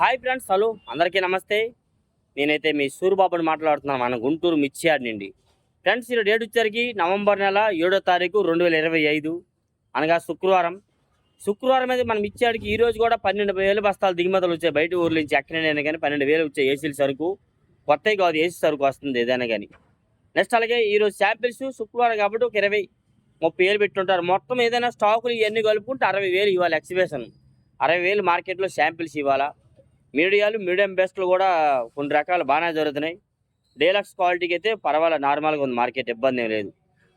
Hi friends hello. అందరికీ నమస్తే. నేనైతే మీ సూరిబాబుని మాట్లాడుతున్నాను. మన గుంటూరు మిర్చియాడ్ నుండి. ఫ్రెండ్స్ ఈరోజు డేట్ వచ్చేసరికి నవంబర్ నెల ఏడో తారీఖు రెండు వేల ఇరవై ఐదు. అనగా శుక్రవారం. శుక్రవారం అయితే మనం ఇచ్చాడికి ఈ రోజు కూడా పన్నెండు వేలు బస్తాలు దిగుమతులు వచ్చాయి. బయట ఊర్ల నుంచి ఎక్కడైనా కానీ పన్నెండు వేలు వచ్చాయి ఏసీల సరుకు. కొత్తవి కాదు ఏసీ సరుకు వస్తుంది ఏదైనా కానీ. నెక్స్ట్ అలాగే ఈరోజు శాంపిల్స్ శుక్రవారం కాబట్టి ఒక ఇరవై ముప్పై వేలు పెట్టుంటారు. మొత్తం ఏదైనా స్టాకులు ఇవన్నీ కలుపుకుంటే అరవై వేలు ఇవ్వాలి ఎక్సిబిషన్. అరవై వేలు మార్కెట్లో శాంపిల్స్ ఇవ్వాలా? మీడియాలు మీడియం బెస్ట్లు కూడా కొన్ని రకాలు బాగానే జరుగుతున్నాయి. డీలక్స్ క్వాలిటీకి అయితే పర్వాలేదు నార్మల్గా ఉంది మార్కెట్ ఇబ్బంది ఏం లేదు.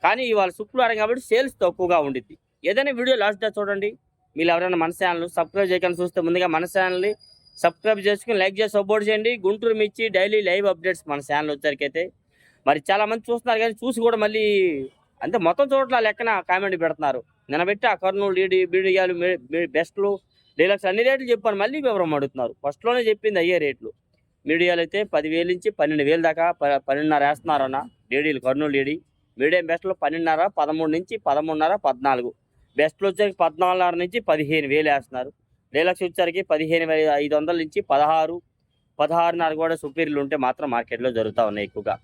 కానీ ఇవాళ శుక్రవారం కాబట్టి సేల్స్ తక్కువగా ఉండిద్ది. ఏదైనా వీడియో లాస్ట్ చూడండి. మీరు ఎవరైనా మన ఛానల్ సబ్స్క్రైబ్ చేయకుండా చూస్తే ముందుగా మన ఛానల్ని సబ్స్క్రైబ్ చేసుకుని లైక్ చేసి సపోర్ట్ చేయండి. గుంటూరు మిర్చి డైలీ లైవ్ అప్డేట్స్ మన ఛానల్ వచ్చేసరికైతే మరి చాలామంది చూస్తున్నారు కానీ చూసి కూడా మళ్ళీ అంతే మొత్తం చూడట్ల లెక్కన కామెంట్ పెడుతున్నారు. నిన్నబెట్టి ఆ కర్నూలు డీడీ బీడియాలు బెస్ట్లు డీలక్స్ అన్ని రేట్లు చెప్పాను మళ్ళీ వివరం అడుగుతున్నారు. ఫస్ట్లోనే చెప్పింది అయ్యే రేట్లు. మీడియాలు అయితే పదివేలు నుంచి పన్నెండు వేలు దాకా ప- పన్నెండున్నర వేస్తున్నారన్న డీడీలు కర్నూలు డీడీ. మీడియం బెస్ట్లో పన్నెండున్నర పదమూడు నుంచి పదమూడున్నర పద్నాలుగు. బెస్ట్లో వచ్చేసరికి పద్నాలుగున్నర నుంచి పదిహేను వేలు వేస్తున్నారు. డీలక్స్ వచ్చేసరికి పదిహేను వేల ఐదు వందల నుంచి పదహారు పదహారున్నర కూడా సుపీరియర్లు ఉంటే మాత్రం మార్కెట్లో జరుగుతూ ఉన్నాయి ఎక్కువగా.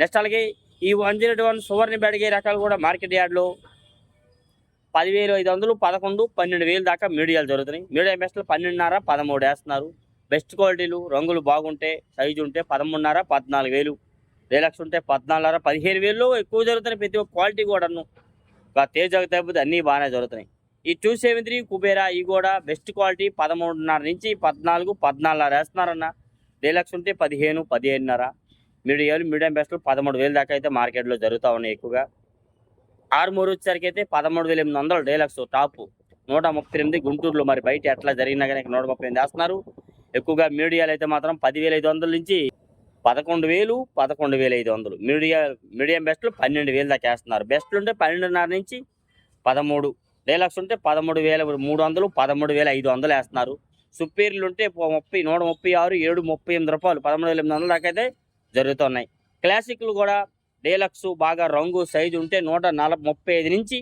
నెక్స్ట్ అలాగే ఈ వన్ జీరో వన్ సువర్ణ బెడగే రకాలు కూడా మార్కెట్ యార్డ్లో పదివేలు ఐదు వందలు పదకొండు పన్నెండు వేలు దాకా మీడియాలు జరుగుతున్నాయి. మీడియం బెస్ట్లు పన్నెండున్నర పదమూడు వేస్తున్నారు. బెస్ట్ క్వాలిటీలు రంగులు బాగుంటే సైజు ఉంటే పదమూడున్నర పద్నాలుగు వేలు. డీలక్స్ ఉంటే పద్నాలుగున్నర పదిహేను వేలు ఎక్కువ జరుగుతున్నాయి ప్రతి ఒక్క క్వాలిటీ కూడాను. ఇంకా తేజ తగ్గితే అన్నీ బాగానే జరుగుతున్నాయి. ఈ టూ సెవెన్ త్రీ కుబేరా ఈ కూడా బెస్ట్ క్వాలిటీ పదమూడున్నర నుంచి పద్నాలుగు పద్నాలుగున్నర వేస్తున్నారన్న. డీలక్స్ ఉంటే పదిహేను పదిహేనున్నర. మీడియాలు మీడియం బెస్ట్లు పదమూడు వేలు దాకా అయితే మార్కెట్లో జరుగుతూ ఉన్నాయి ఎక్కువగా. ఆరుమూరు వచ్చేసరికి అయితే పదమూడు వేల ఎనిమిది వందలు డీలక్స్ టాప్. నూట ముప్పై ఎనిమిది గుంటూరులో మరి బయట ఎట్లా జరిగినా కానీ నూట ముప్పై ఎనిమిది వేస్తున్నారు. ఎక్కువగా మీడియాలు అయితే మాత్రం పదివేల ఐదు వందల నుంచి పదకొండు వేలు పదకొండు వేల ఐదు వందలు. మీడియా మీడియం బెస్ట్లు పన్నెండు వేలు దాకా వేస్తున్నారు. బెస్ట్లు ఉంటే పన్నెండున్నర నుంచి పదమూడు. డైలాగ్స్ ఉంటే పదమూడు వేల మూడు వందలు పదమూడు వేల ఐదు వందలు వేస్తున్నారు. సుపీరియర్లు ఉంటే ముప్పై నూట ముప్పై ఆరు ఏడు ముప్పై ఎనిమిది రూపాయలు. పదమూడు వేల ఎనిమిది వందల దాకా అయితే జరుగుతున్నాయి. క్లాసిక్లు కూడా డీలక్స్ బాగా రంగు సైజు ఉంటే నూట నలభై ముప్పై ఐదు నుంచి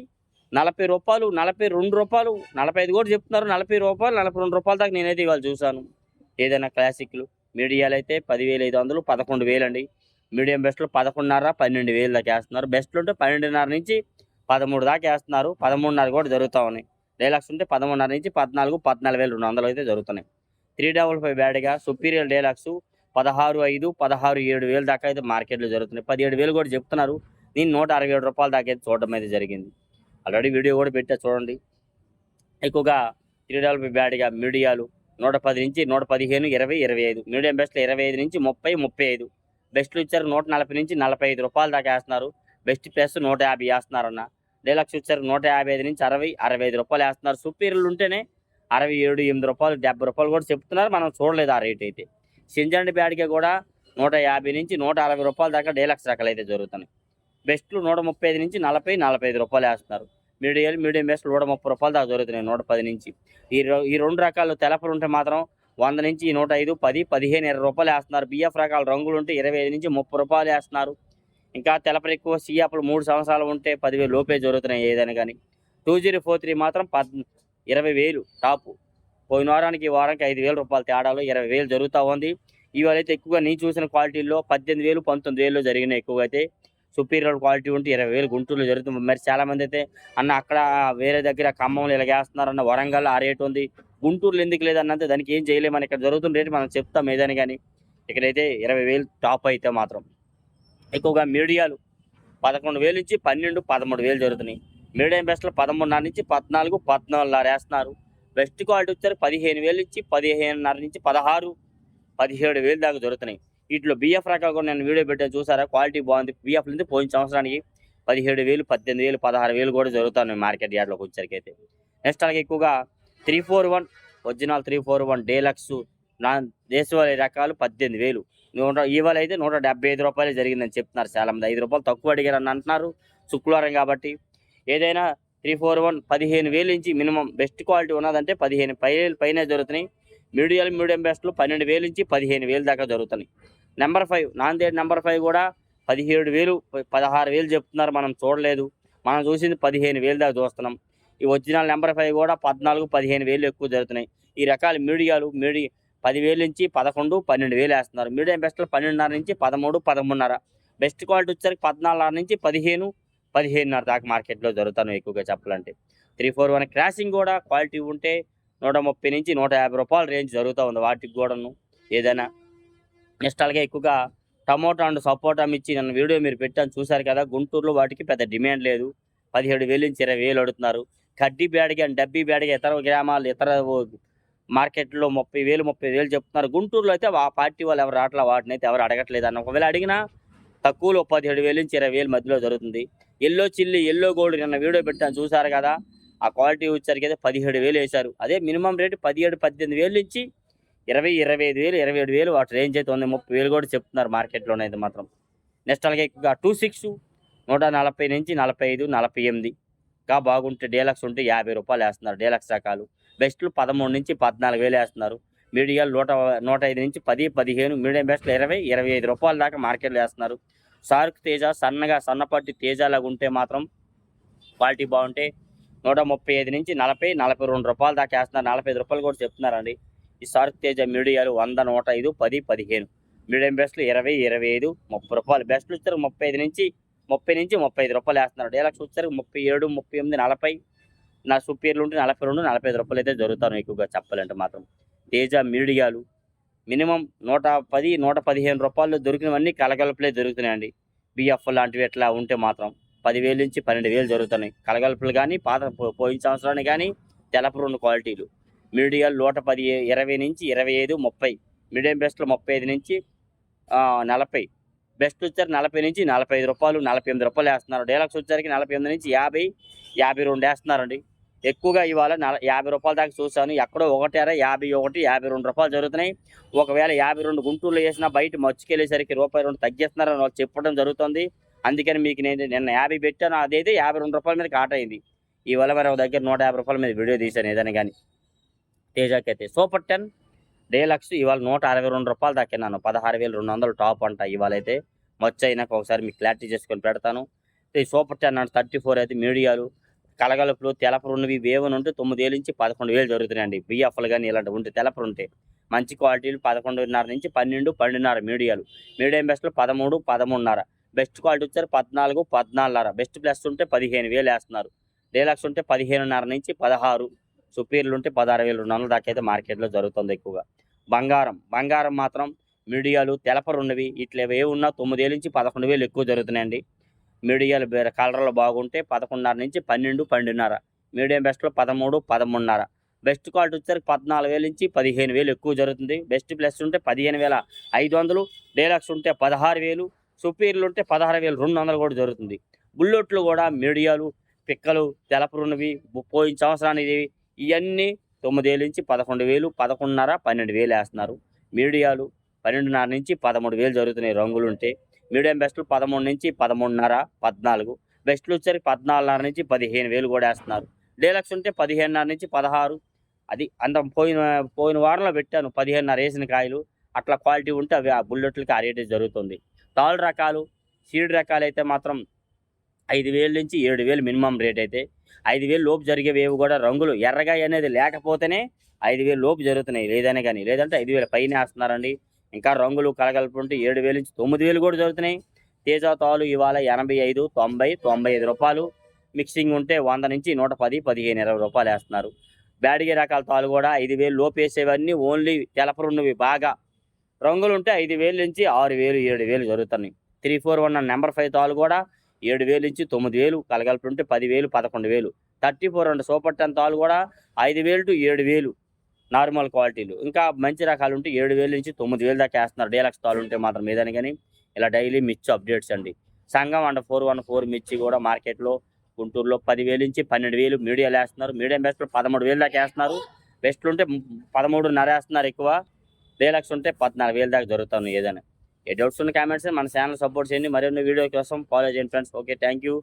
నలభై రూపాయలు నలభై రెండు రూపాయలు నలభై ఐదు కూడా చెప్తున్నారు. నలభై రూపాయలు నలభై రెండు రూపాయల దాకా నేనైతే ఇవాళ చూశాను. ఏదైనా క్లాసిక్లు. మీడియాలు అయితే పదివేల ఐదు వందలు పదకొండు వేలు అండి. మీడియం బెస్ట్లు పదకొండున్నర పన్నెండు వేలు దాకా వేస్తున్నారు. బెస్ట్లు ఉంటే పన్నెండున్నర నుంచి పదమూడు దాకా వేస్తున్నారు. పదమూడున్నర కూడా జరుగుతూ ఉన్నాయి. డైలాక్స్ ఉంటే పదమూడున్నర నుంచి పద్నాలుగు పద్నాలుగు వేలు రెండు వందలు అయితే జరుగుతున్నాయి. త్రీ డబల్ ఫైవ్ బ్యాడ్గా సుపీరియర్ డైలాక్స్ పదహారు ఐదు పదహారు ఏడు వేలు దాకా అయితే మార్కెట్లో జరుగుతున్నాయి. పదిహేడు వేలు కూడా చెప్తున్నారు. నేను నూట అరవై ఏడు రూపాయల దాకా అయితే చూడడం అయితే జరిగింది. ఆల్రెడీ వీడియో కూడా పెట్టా చూడండి. ఎక్కువగా త్రీ డబల్ బ్యాడ్గా మీడియాలు నూట పది నుంచి నూట పదిహేను ఇరవై ఇరవై ఐదు. మీడియం బెస్ట్లు ఇరవై ఐదు నుంచి ముప్పై ముప్పై ఐదు. బెస్ట్లు ఇచ్చారు నూట నలభై నుంచి నలభై ఐదు రూపాయలు దాకా వేస్తున్నారు. బెస్ట్ ప్లస్ నూట యాభై వేస్తున్నారన్న డీలక్స్ ఇచ్చారు నూట యాభై ఐదు నుంచి అరవై అరవై ఐదు రూపాయలు వేస్తున్నారు. సుపీరియర్లు ఉంటేనే అరవై ఏడు ఎనిమిది రూపాయలు డెబ్బై రూపాయలు కూడా చెప్తున్నారు. మనం చూడలేదు ఆ రేట్ అయితే. సింజండి బ్యాడ్కి కూడా నూట యాభై నుంచి నూట అరవై రూపాయల దాకా డీలక్స్ రకాలు అయితే జరుగుతున్నాయి. బెస్ట్లు నూట ముప్పై ఐదు నుంచి నలభై నలభై ఐదు రూపాయలు వేస్తున్నారు. మీడియం మీడియం బెస్ట్ నూట ముప్పై రూపాయలు దాకా జరుగుతున్నాయి నూట పది నుంచి. ఈ రో- ఈ రెండు రకాలు తెలపలు ఉంటే మాత్రం వంద నుంచి నూట ఐదు పది పదిహేను ఇరవై రూపాయలు వేస్తున్నారు. బిఎఫ్ రకాల రంగులు ఉంటే ఇరవై ఐదు నుంచి ముప్పై రూపాయలు వేస్తున్నారు. ఇంకా తెలపలు ఎక్కువ సీఎఫ్లు మూడు సంవత్సరాలు ఉంటే పదివేలు లోపే జరుగుతున్నాయి ఏదైనా కానీ. టూ జీరో ఫోర్ త్రీ మాత్రం పద్ ఇరవై వేలు టాపు. పోయిన వారానికి ఈ వారానికి ఐదు వేల రూపాయల తేడాలో ఇరవై వేలు జరుగుతూ ఉంది. ఇవాళ అయితే ఎక్కువగా నేను చూసిన క్వాలిటీల్లో పద్దెనిమిది వేలు పంతొమ్మిది వేలు జరిగినాయి ఎక్కువగా అయితే. సుపీరియర్ క్వాలిటీ ఉంటే ఇరవై వేలు గుంటూరులో జరుగుతుంది. మరి చాలా మంది అయితే అన్న అక్కడ వేరే దగ్గర ఖమ్మంలో ఇలా వేస్తున్నారు అన్న వరంగల్ ఆ రేటు ఉంది. గుంటూరులో ఎందుకు లేదన్నంతే దానికి ఏం చేయలేమని ఇక్కడ జరుగుతున్న రేటు మనం చెప్తాం ఏదని కానీ. ఇక్కడైతే ఇరవై వేలు టాప్ అయితే మాత్రం. ఎక్కువగా మీడియాలు పదకొండు వేలు నుంచి పన్నెండు పదమూడు వేలు జరుగుతున్నాయి. మీడియం బెస్ట్లో పదమూడున్నర నుంచి పద్నాలుగు పద్నాలుగున్నర వేస్తున్నారు. బెస్ట్ క్వాలిటీ వచ్చారు పదిహేను వేలు ఇచ్చి పదిహేనున్నర నుంచి పదహారు పదిహేడు వేలు దాకా దొరుకుతున్నాయి. వీటిలో బిఎఫ్ రకాలు కూడా నేను వీడియో పెట్టాను చూసారా? క్వాలిటీ బాగుంది. బిఎఫ్ నుంచి పోయిన సంవత్సరానికి పదిహేడు వేలు పద్దెనిమిది వేలు పదహారు వేలు కూడా జరుగుతున్నాయి మార్కెట్ యార్డ్లోకి వచ్చరికి అయితే. నెక్స్ట్ అలాగే ఎక్కువగా three four one original three four one deluxe నా దేశవాళీ రకాలు పద్దెనిమిది వేలు. నూట ఇవాళ అయితే నూట డెబ్బై ఐదు రూపాయలు జరిగిందని చెప్తున్నారు చాలా మంది ఐదు రూపాయలు తక్కువ అడిగారని అంటున్నారు. శుక్రవారం కాబట్టి ఏదైనా త్రీ ఫోర్ వన్ పదిహేను వేలు నుంచి మినిమం బెస్ట్ క్వాలిటీ ఉన్నదంటే పదిహేను పై పైన జరుగుతున్నాయి. మీడియం మీడియం బెస్ట్లు పన్నెండు వేలు నుంచి పదిహేను వేలు దాకా జరుగుతున్నాయి. Number five Nanded number five కూడా పదిహేడు వేలు పదహారు వేలు చెప్తున్నారు. మనం చూడలేదు. మనం చూసింది పదిహేను వేలు దాకా చూస్తున్నాం. ఈ ఒరిజినల్ నెంబర్ ఫైవ్ కూడా పద్నాలుగు పదిహేను వేలు ఎక్కువ జరుగుతున్నాయి. ఈ రకాల మీడియాలు మీడి పదివేలు నుంచి పదకొండు పన్నెండు వేలు వేస్తున్నారు. మీడియం బెస్ట్లు పన్నెండున్నర నుంచి పదమూడు పదమూడున్నర. బెస్ట్ క్వాలిటీ వచ్చేసరికి పద్నాలుగున్నర నుంచి పదిహేను పదిహేనున్నర దాకా మార్కెట్లో జరుగుతాను ఎక్కువగా చెప్పాలంటే. త్రీ ఫోర్ వన్ క్రాసింగ్ కూడా క్వాలిటీ ఉంటే నూట ముప్పై నుంచి నూట యాభై రూపాయల రేంజ్ జరుగుతూ ఉంది వాటికి కూడాను. ఏదైనా నెక్స్ట్ అలాగే ఎక్కువగా టమోటా అండ్ సపోటా మిర్చి నన్ను వీడియో మీరు పెట్టాను చూశారు కదా? గుంటూరులో వాటికి పెద్ద డిమాండ్ లేదు. పదిహేడు వేలు నుంచి ఇరవై వేలు అడుగుతున్నారు. కడ్డీ బ్యాడ్కి అండ్ డబ్బీ బ్యాడ్కి ఇతర గ్రామాలు ఇతర మార్కెట్లో ముప్పై వేలు ముప్పై వేలు చెప్తున్నారు. గుంటూరులో అయితే ఆ పార్టీ వాళ్ళు ఎవరు రావట్లే? వాటిని అయితే ఎవరు అడగట్లేదు అన్న. ఒకవేళ అడిగినా తక్కువలో పదిహేడు వేలు నుంచి ఇరవై వేలు మధ్యలో జరుగుతుంది. ఎల్లో చిల్లి ఎల్లో గోల్డ్ నిన్న వీడియో పెట్టాను చూసారు కదా? ఆ క్వాలిటీ వచ్చేసరికి అయితే పదిహేడు వేలు వేశారు. అదే మినిమం రేటు పదిహేడు పద్దెనిమిది వేలు నుంచి ఇరవై ఇరవై ఐదు వేలు ఇరవై ఏడు వేలు వాటి రేంజ్ అయితే ఉంది. ముప్పై వేలు కూడా చెప్తున్నారు మార్కెట్లోనే అయితే మాత్రం. నెక్స్ట్ అలాగే ఎక్కువగా టూ సిక్స్ నూట నలభై నుంచి నలభై ఐదు నలభై ఎనిమిది. ఇంకా బాగుంటే డీలక్స్ ఉంటే యాభై రూపాయలు వేస్తున్నారు డీలక్స్ రకాలు. బెస్ట్లు పదమూడు నుంచి పద్నాలుగు వేలు వేస్తున్నారు. మీడియాలు నూట నూట ఐదు నుంచి పది పదిహేను మీడియం బెస్ట్లు ఇరవై ఇరవై ఐదు రూపాయల దాకా మార్కెట్లో వేస్తున్నారు. సార్క్ తేజ సన్నగా సన్నపట్టి తేజలాగా ఉంటే మాత్రం క్వాలిటీ బాగుంటే నూట ముప్పై ఐదు నుంచి నలభై నలభై రెండు రూపాయల దాకా వేస్తున్నారు. నలభై ఐదు రూపాయలు కూడా చెప్తున్నారండి. ఈ సార్క్ తేజ మీడియాలు వంద నూట ఐదు పది పదిహేను. మీడియం బెస్ట్లు ఇరవై ఇరవై ఐదు ముప్పై రూపాయలు. బెస్ట్లు వచ్చారు ముప్పై ఐదు నుంచి ముప్పై నుంచి ముప్పై ఐదు రూపాయలు వేస్తున్నారు. డీలక్స్ వచ్చారు ముప్పై ఏడు ముప్పై ఎనిమిది నలభై. నా సుపీరియర్లు ఉంటే నలభై రెండు నలభై ఐదు రూపాయలు అయితే జరుగుతాను. ఎక్కువగా చెప్పాలంటే మాత్రం. తేజ మీడియాలు మినిమం నూట పది నూట పదిహేను రూపాయలు దొరికినవన్నీ కలగలుపులే దొరుకుతున్నాయండి. బిఎఫ్ లాంటివి ఎట్లా ఉంటే మాత్రం పదివేలు నుంచి పన్నెండు వేలు జరుగుతున్నాయి. కలగలుపులు కానీ పాత పోయిన సంవత్సరానికి కానీ తెలపు రెండు క్వాలిటీలు. మీడియాలు నూట పది ఇరవై నుంచి ఇరవై ఐదు ముప్పై. మీడియం బెస్ట్లో ముప్పై ఐదు నుంచి నలభై. బెస్ట్ వచ్చారు నలభై నుంచి నలభై ఐదు రూపాయలు నలభై ఎనిమిది రూపాయలు వేస్తున్నారు. డైలాక్స్ వచ్చరికి నలభై ఎనిమిది నుంచి యాభై యాభై రెండు వేస్తున్నారండి. ఎక్కువగా ఇవాళ నల యాభై రూపాయల దాకా చూశాను. ఎక్కడో ఒకటేరా యాభై ఒకటి యాభై రెండు రూపాయలు జరుగుతున్నాయి. ఒకవేళ యాభై రెండు గుంటూరులో వేసినా బయట మచ్చుకెళ్ళేసరికి రూపాయి రెండు తగ్గిస్తున్నారని వాళ్ళు చెప్పడం జరుగుతుంది. అందుకని మీకు నేను నిన్న యాభై పెట్టాను. అదైతే యాభై రెండు రూపాయల మీద కాట అయింది. ఇవాళ మరి ఒక దగ్గర నూట యాభై రూపాయల మీద వీడియో తీశాను ఏదైనా కానీ. తేజాకి అయితే సూపర్ టెన్ డేలక్స్ ఇవాళ నూట అరవై రెండు రూపాయలు దక్కినాను. పదహారు వేల రెండు వందలు టాప్ అంట ఇవాళ అయితే. మచ్చు అయినాక ఒకసారి మీకు క్లారిటీ చేసుకొని పెడతాను. ఈ సూపర్ టెన్ అంటే థర్టీ ఫోర్ అయితే మీడియాలు కలగలుపులు తెలపరు ఉన్నవి వేవని ఉంటే తొమ్మిది నుంచి పదకొండు వేలు జరుగుతున్నాయండి. బిఎఫ్లు కానీ ఇలాంటివి ఉంటే తెలపరు ఉంటే మంచి క్వాలిటీలు పదకొండున్నర నుంచి పన్నెండు పన్నెండున్నర మీడియాలు. మీడియం బెస్ట్లు పదమూడు పదమూడున్నర. బెస్ట్ క్వాలిటీ వచ్చారు పద్నాలుగు పద్నాలుగున్నర. బెస్ట్ ప్లస్ ఉంటే పదిహేను వేలు వేస్తున్నారు. డీలక్స్ ఉంటే పదిహేనున్నర నుంచి పదహారు. సుపీరియర్లు ఉంటే పదహారు వేలు రెండు వందల దాకా అయితే మార్కెట్లో జరుగుతుంది ఎక్కువగా. బంగారం బంగారం మాత్రం మీడియాలు తెలపరు ఉన్నవి ఇట్లా ఏ ఉన్నా తొమ్మిది నుంచి పదకొండు వేలు ఎక్కువ జరుగుతున్నాయండి. మీడియాలు వేరే కలర్లు బాగుంటే పదకొండున్నర నుంచి పన్నెండు పన్నెండున్నర. మీడియం బెస్ట్లో పదమూడు పదమూడున్నర. బెస్ట్ క్వాలిటీ వచ్చేసరికి పద్నాలుగు వేలు నుంచి పదిహేను వేలు ఎక్కువ జరుగుతుంది. బెస్ట్ ప్లస్ ఉంటే పదిహేను వేల ఐదు వందలు. డీలక్స్ ఉంటే పదహారు వేలు. సుపీరియర్లు ఉంటే పదహారు వేలు. రెండు వందలు కూడా జరుగుతుంది. బుల్లెట్లు కూడా మీడియాలు పిక్కలు తెలపరున్నవి పోయిన సంవత్సరానికి ఇవన్నీ తొమ్మిది వేలు నుంచి పదకొండు వేలు. పదకొండున్నర పన్నెండు వేలు వేస్తున్నారు. మీడియాలు పన్నెండున్నర నుంచి పదమూడు వేలు జరుగుతున్నాయి. రంగులు ఉంటే మీడియం బెస్ట్లు పదమూడు నుంచి పదమూడున్నర పద్నాలుగు. బెస్ట్లు వచ్చేసరికి పద్నాలుగున్నర నుంచి పదిహేను వేలు కూడా వేస్తున్నారు. డీలక్స్ ఉంటే పదిహేనున్నర నుంచి పదహారు. అది అంత పోయిన పోయిన వారంలో పెట్టాను పదిహేనున్నర వేసిన కాయలు. అట్లా క్వాలిటీ ఉంటే అవి ఆ బుల్లెట్లకి ఆ రేటు జరుగుతుంది. తాళ్ళు రకాలు సీడ్ రకాలు అయితే మాత్రం ఐదు వేల నుంచి ఏడు వేలు మినిమం రేట్ అయితే. ఐదు వేలు లోపు జరిగేవేవి కూడా రంగులు ఎర్రగా అనేది లేకపోతేనే ఐదు వేలు లోపు జరుగుతున్నాయి. లేదనే కానీ లేదంటే ఐదు వేల పైన వేస్తున్నారండి. ఇంకా రంగులు కలగలుపుంటే ఏడు వేలు నుంచి తొమ్మిది వేలు కూడా జరుగుతున్నాయి. తేజ తాలు ఇవాళ ఎనభై ఐదు తొంభై తొంభై ఐదు రూపాయలు. మిక్సింగ్ ఉంటే వంద నుంచి నూట పది పదిహేను ఇరవై రూపాయలు వేస్తున్నారు. బ్యాడిగే రకాల తాలు కూడా ఐదు వేలు లోపు వేసేవన్నీ ఓన్లీ తెలపరున్నవి బాగా. రంగులు ఉంటే ఐదు వేలు నుంచి ఆరు వేలు ఏడు వేలు జరుగుతున్నాయి. Three four one number five తాలు కూడా ఏడు వేలు నుంచి తొమ్మిది వేలు కలగలుపు ఉంటే పది వేలు పదకొండు వేలు. Thirty four and super ten తాలు కూడా ఐదు వేలు టు ఏడు వేలు. నార్మల్ క్వాలిటీలు. ఇంకా మంచి రకాలు ఉంటే ఏడు వేలు నుంచి తొమ్మిది వేలు దాకా వేస్తున్నారు. డీలక్స్ తాలు ఉంటే మాత్రం ఏదని కానీ ఇలా డైలీ మిర్చి అప్డేట్స్ అండి. సంఘం అండ్ ఫోర్ వన్ ఫోర్ మిర్చి కూడా మార్కెట్లో గుంటూరులో పదివేలు నుంచి పన్నెండు వేలు మీడియాలు వేస్తున్నారు. మీడియం బెస్ట్లో పదమూడు వేలు దాకా వేస్తున్నారు. బెస్ట్లు ఉంటే పదమూడున్నర వేస్తున్నారు ఎక్కువ. డీలక్స్ ఉంటే పద్నాలుగు వేలు దాకా జరుగుతాను ఏదైనా. ఏ డౌట్స్ ఉన్న కామెంట్స్ మన ఛానల్ సపోర్ట్ చేయండి. మరిన్ని వీడియో కోసం ఫాలో చేయండి ఫ్రెండ్స్. Okay thank you